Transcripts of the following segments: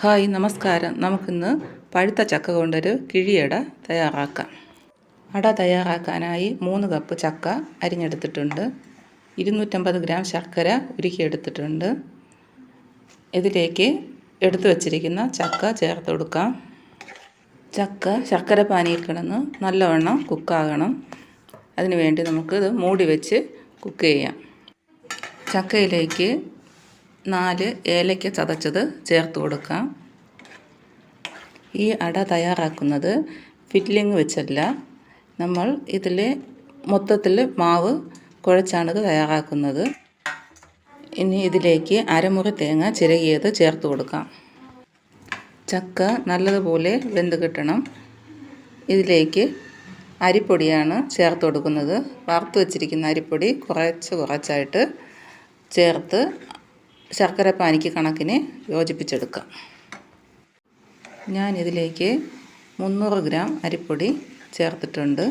Hi നമസ്കാരം. നമുക്കിന്ന് പഴുത്ത ചക്ക കൊണ്ടൊരു കിഴിയട തയ്യാറാക്കാം. അട തയ്യാറാക്കാനായി മൂന്ന് കപ്പ് ചക്ക അരിഞ്ഞെടുത്തിട്ടുണ്ട്. ഇരുന്നൂറ്റമ്പത് ഗ്രാം ശർക്കര ഉരുക്കിയെടുത്തിട്ടുണ്ട്. ഇതിലേക്ക് എടുത്തു വച്ചിരിക്കുന്ന ചക്ക ചേർത്ത് കൊടുക്കാം. ചക്ക ശർക്കര പാനിയിൽ കിടന്ന് നല്ലവണ്ണം കുക്കാകണം. അതിനുവേണ്ടി നമുക്കിത് മൂടി വെച്ച് കുക്ക് ചെയ്യാം. ചക്കയിലേക്ക് നാല് ഏലയ്ക്ക ചതച്ചത് ചേർത്ത് കൊടുക്കാം. ഈ അട തയ്യാറാക്കുന്നത് ഫില്ലിങ് വെച്ചല്ല. നമ്മൾ ഇതിൽ മൊത്തത്തിൽ മാവ് കുഴച്ചാണിത് തയ്യാറാക്കുന്നത്. ഇനി ഇതിലേക്ക് അരമുറി തേങ്ങ ചിരകിയത് ചേർത്ത് കൊടുക്കാം. ചക്ക നല്ലതുപോലെ വെന്ത് കിട്ടണം. ഇതിലേക്ക് അരിപ്പൊടിയാണ് ചേർത്ത് കൊടുക്കുന്നത്. വറുത്ത് വെച്ചിരിക്കുന്ന അരിപ്പൊടി കുറച്ച് കുറച്ചായിട്ട് ചേർത്ത് ശർക്കര പാനിക്ക് കണക്കിന് യോജിപ്പിച്ചെടുക്കാം. ഞാനിതിലേക്ക് മുന്നൂറ് ഗ്രാം അരിപ്പൊടി ചേർത്തിട്ടുണ്ട്.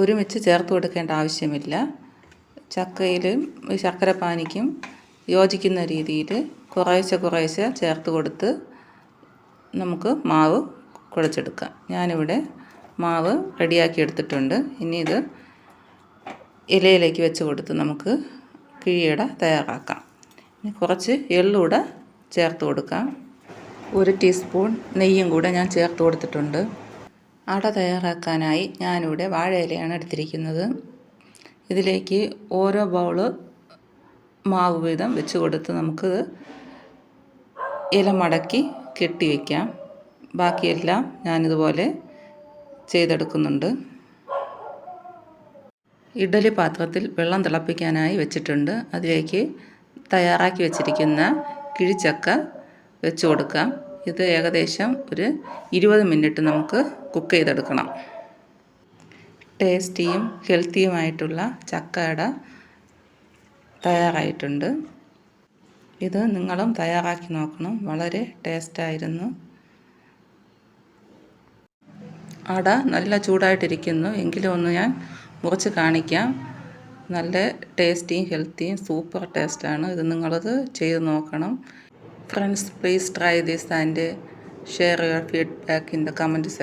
ഒരുമിച്ച് ചേർത്ത് കൊടുക്കേണ്ട ആവശ്യമില്ല. ചക്കയിലും ശർക്കര പാനിക്കും യോജിക്കുന്ന രീതിയിൽ കുറേശ്ശെ കുറേശ്ശെ ചേർത്ത് കൊടുത്ത് നമുക്ക് മാവ് കുഴച്ചെടുക്കാം. ഞാനിവിടെ മാവ് റെഡിയാക്കി എടുത്തിട്ടുണ്ട്. ഇനി ഇത് ഇലയിലേക്ക് വെച്ച് കൊടുത്ത് നമുക്ക് കിഴിയട തയ്യാറാക്കാം. ഇനി കുറച്ച് എള്ളൂടെ ചേർത്ത് കൊടുക്കാം. ഒരു ടീസ്പൂൺ നെയ്യും കൂടെ ഞാൻ ചേർത്ത് കൊടുത്തിട്ടുണ്ട്. അട തയ്യാറാക്കാനായി ഞാനിവിടെ വാഴയിലയാണ് എടുത്തിരിക്കുന്നത്. ഇതിലേക്ക് ഓരോ ബൗൾ മാവ് വീതം വെച്ച് കൊടുത്ത് നമുക്ക് ഇല മടക്കി കെട്ടി വയ്ക്കാം ബാക്കിയെല്ലാം ഞാനിതുപോലെ ചെയ്തെടുക്കുന്നുണ്ട്. ഇഡലി പാത്രത്തിൽ വെള്ളം തിളപ്പിക്കാനായി വെച്ചിട്ടുണ്ട്. അതിലേക്ക് തയ്യാറാക്കി വെച്ചിരിക്കുന്ന കിഴിച്ചക്ക വെച്ച് കൊടുക്കാം. ഇത് ഏകദേശം ഒരു ഇരുപത് മിനിറ്റ് നമുക്ക് കുക്ക് ചെയ്തെടുക്കണം. ടേസ്റ്റിയും ഹെൽത്തിയുമായിട്ടുള്ള ചക്കയുടെ തയ്യാറായിട്ടുണ്ട്. ഇത് നിങ്ങളും തയ്യാറാക്കി നോക്കണം. വളരെ ടേസ്റ്റായിരുന്നു. അട നല്ല ചൂടായിട്ടിരിക്കുന്നു. എങ്കിലും ഒന്ന് ഞാൻ മുറിച്ച് കാണിക്കാം. നല്ല ടേസ്റ്റിയും ഹെൽത്തിയും സൂപ്പർ ടേസ്റ്റാണ്. ഇത് നിങ്ങളത് ചെയ്ത് നോക്കണം. Friends please try this and share your feedback in the comment section.